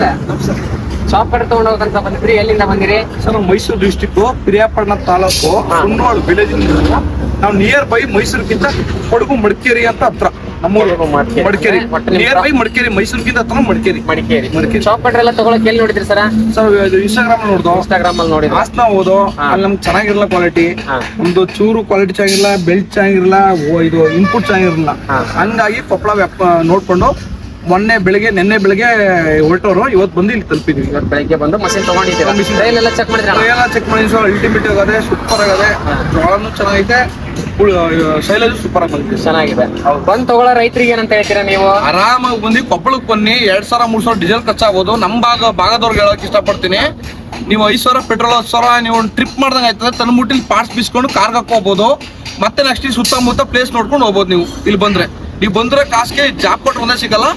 ನಮಸ್ತೆ. ಶಾಪ್ ಕಡೆ ತಗೊಂಡ್ ಹೋಗಂತ ಬಂದ್ರಿ ಎಲ್ಲಿಂದ ಬಂದಿರಿ? ಸರ್ ನಾವು ಮೈಸೂರು ಡಿಸ್ಟಿಕ್ ಪಿರಿಯಾಪಟ್ಟಣ ತಾಲೂಕು ಹಾ. ಕುನ್ನೋಳ್ ವಿಲೇಜ್ ನಾವು ನಿಯರ್ ಬೈ ಮೈಸೂರಿಗಿಂತ ಕೊಡಗು ಮಡಿಕೇರಿ ಅಂತ ಹತ್ರ. ನಮ್ಮೂರು ಮಡಿಕೇರಿ. ನಿಯರ್ ಬೈ ಮಡಿಕೇರಿ ಮೈಸೂರಿಗಿಂತ ಹತ್ರ ಮಡಿಕೇರಿ. ಮಡಿಕೇರಿ. ಮಡಿಕೇರಿ. ಶಾಪ್ ಕಟ್ರೆ ಎಲ್ಲ ತಗೊಳಕ್ ಎಲ್ಲಿ ನೋಡಿದ್ರಿ ಸರ್? ಸರ್ ಇನ್ಸ್ಟಾಗ್ರಾಮ್ ನೋಡ್ದು? ಇನ್ಸ್ಟಾಗ್ರಾಮ್ ಅಲ್ಲಿ ನೋಡಿ ಹಾಸನ ಹೋದು. ಅಲ್ಲಿ ನಮ್ಗೆ ಚೆನ್ನಾಗಿರಲ್ಲ ಕ್ವಾಲಿಟಿ. ಒಂದು ಚೂರು ಕ್ವಾಲಿಟಿ ಚೆನ್ನಾಗಿರಲ್ಲ ಬೆಲ್ಟ್ ಚೆನ್ನಾಗಿರಲ್ಲ ಓ- ಇದು ಇನ್ಪುಟ್ ಚೆನ್ನಾಗಿರಲ್ಲ. ಹಂಗಾಗಿ ಕೊಪ್ಪಳ ವ್ಯಾಪ ನೋಡ್ಕೊಂಡು ಮೊನ್ನೆ ಬೆಳಿಗ್ಗೆ ನಿನ್ನೆ ಬೆಳಿಗ್ಗೆ ಹೊರಟವರು ಇವತ್ತು ಬಂದು ಇಲ್ಲಿ ತಲುಪಿದ್ವಿ. ಇವತ್ತು ಬೆಳಿಗ್ಗೆ ಬಂದು ಮಷಿನ್ ತಗೊಂಡಿದ್ದೀರಾ? Machine. ಟ್ರೈಲ್ ಎಲ್ಲ ಚೆಕ್ ಮಾಡಿದ್ರೆ ಎಲ್ಲ ಚೆಕ್ ಮಾಡಿ ಸರ್ ಅಲ್ಟಿಮೇಟ್ ಆಗದೆ ಸೂಪರ್ ಆಗದೆ. ಜೋಳನು ಚೆನ್ನಾಗೈತೆ ಶೈಲೇಜ್ ಸೂಪರ್ ಆಗಿ ಬಂದಿದೆ. ಚೆನ್ನಾಗಿದೆ. ಬಂದ್ ತಗೊಳ್ಳೋ ರೈತರಿಗೆ ಏನಂತ ಹೇಳ್ತೀರಾ ನೀವು? ಆರಾಮಾಗಿ ಬಂದು ಕೊಪ್ಪಳಕ್ಕೆ ಬನ್ನಿ ಎರಡ್ ಸಾವಿರ ಮೂರ್ ಸಾವಿರ ಡೀಸೆಲ್ ಖರ್ಚಾಗ್ಬೋದು ನಮ್ ಭಾಗ ಭಾಗದವ್ರಿಗೆ ಹೇಳಕ್ ಇಷ್ಟಪಡ್ತೀನಿ. ನೀವು ಐದು ಸಾವಿರ ಪೆಟ್ರೋಲ್ ಹತ್ತು ಸಾವಿರ ನೀವು ಟ್ರಿಪ್ ಮಾಡ್ದಂಗೆ ಆಯ್ತದೆ ತಂದ್ಬಿಟ್ಟು ಇಲ್ಲಿ ಪಾರ್ಟ್ಸ್ ಬಿಸ್ಕೊಂಡು ಕಾರ್ಗೆ ಹಾಕೋಬಹುದು ಮತ್ತೆ ನೆಕ್ಸ್ಟ್ ಈ ಸುತ್ತಮುತ್ತ ಪ್ಲೇಸ್ ನೋಡ್ಕೊಂಡು ಹೋಗ್ಬೋದು ನೀವು ಇಲ್ಲಿ ಬಂದ್ರೆ. ನೀವು ಬಂದ್ರೆ ಕಾಸ್ಗೆ ಜಾಬ್ ಕೊಟ್ಟು ಒಂದೇ ಸಿಗಲ್ಲ.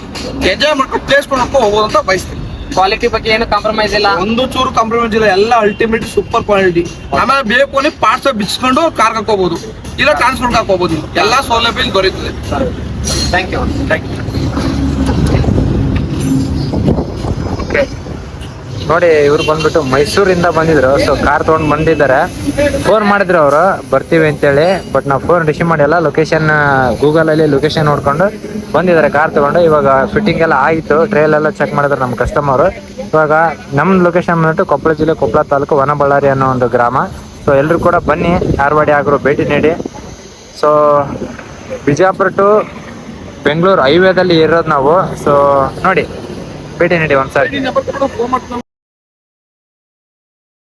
ಎಂಜಾಯ್ ಮಾಡ್ಕೊಂಡು ಪ್ಲೇಸ್ ನೋಡ್ಕೊಂಡು ಹೋಗೋದು ಅಂತ ಬಯಸ್ತೀನಿ. ಕ್ವಾಲಿಟಿ ಬಗ್ಗೆ ಏನು ಕಾಂಪ್ರಮೈಸ್ ಇಲ್ಲ? ಒಂದು ಚೂರು ಕಾಂಪ್ರಮೈಸ್ ಇಲ್ಲ. ಎಲ್ಲ ಅಲ್ಟಿಮೇಟ್ ಸೂಪರ್ ಕ್ವಾಲಿಟಿ ಆಮೇಲೆ ಬೇಕು ಅಲ್ಲಿ ಪಾರ್ಟ್ಸ್ ಬಿಚ್ಕೊಂಡು ಕಾರ್ ಹಾಕೋಬಹುದು ಇಲ್ಲ ಟ್ರಾನ್ಸ್ಪೋರ್ಟ್ ಹಾಕೋಬಹುದು ಎಲ್ಲಾ ಸೌಲಭ್ಯ ದೊರೆಯುತ್ತದೆ ಥ್ಯಾಂಕ್ ಯು ಥ್ಯಾಂಕ್ ಯು ನೋಡಿ, ಇವ್ರು ಬಂದ್ಬಿಟ್ಟು ಮೈಸೂರಿಂದ ಬಂದಿದ್ರು. ಸೊ ಕಾರ್ ತಗೊಂಡ್ ಬಂದಿದ್ದಾರೆ. ಫೋನ್ ಮಾಡಿದ್ರು ಅವರು. ಬರ್ತೀವಿ ಅಂತೇಳಿ. ಬಟ್ ನಾವು ಫೋನ್ ರಿಸೀವ್ ಮಾಡಿಲ್ಲ ಲೊಕೇಶನ್ ಗೂಗಲ್ ಅಲ್ಲಿ ಲೊಕೇಶನ್ ನೋಡ್ಕೊಂಡು ಬಂದಿದ್ದಾರೆ ಕಾರ್ ತಗೊಂಡು. ಇವಾಗ ಫಿಟ್ಟಿಂಗ್ ಎಲ್ಲ ಆಯಿತು. ಟ್ರೈಲ್ ಎಲ್ಲ ಚೆಕ್ ಮಾಡಿದ್ರು ನಮ್ಮ ಕಸ್ಟಮರ್ ಇವಾಗ ನಮ್ಮ ಲೊಕೇಶನ್ ಬಂದ್ಬಿಟ್ಟು ಕೊಪ್ಪಳ ಜಿಲ್ಲೆ, ಕೊಪ್ಪಳ ತಾಲೂಕು ವನಬಳ್ಳಾರಿ ಅನ್ನೋ ಒಂದು ಗ್ರಾಮ. ಸೊ ಎಲ್ಲರೂ ಕೂಡ ಬನ್ನಿ. ಆರ್ವಾಡಿ ಆಗರು ಭೇಟಿ ನೀಡಿ. ಸೊ ಬಿಜಾಪುರ ಟು ಬೆಂಗಳೂರು ಹೈವೇದಲ್ಲಿ ಇರೋದು ನಾವು. ಸೊ ನೋಡಿ, ಭೇಟಿ ನೀಡಿ ಒಂದ್ಸರಿ.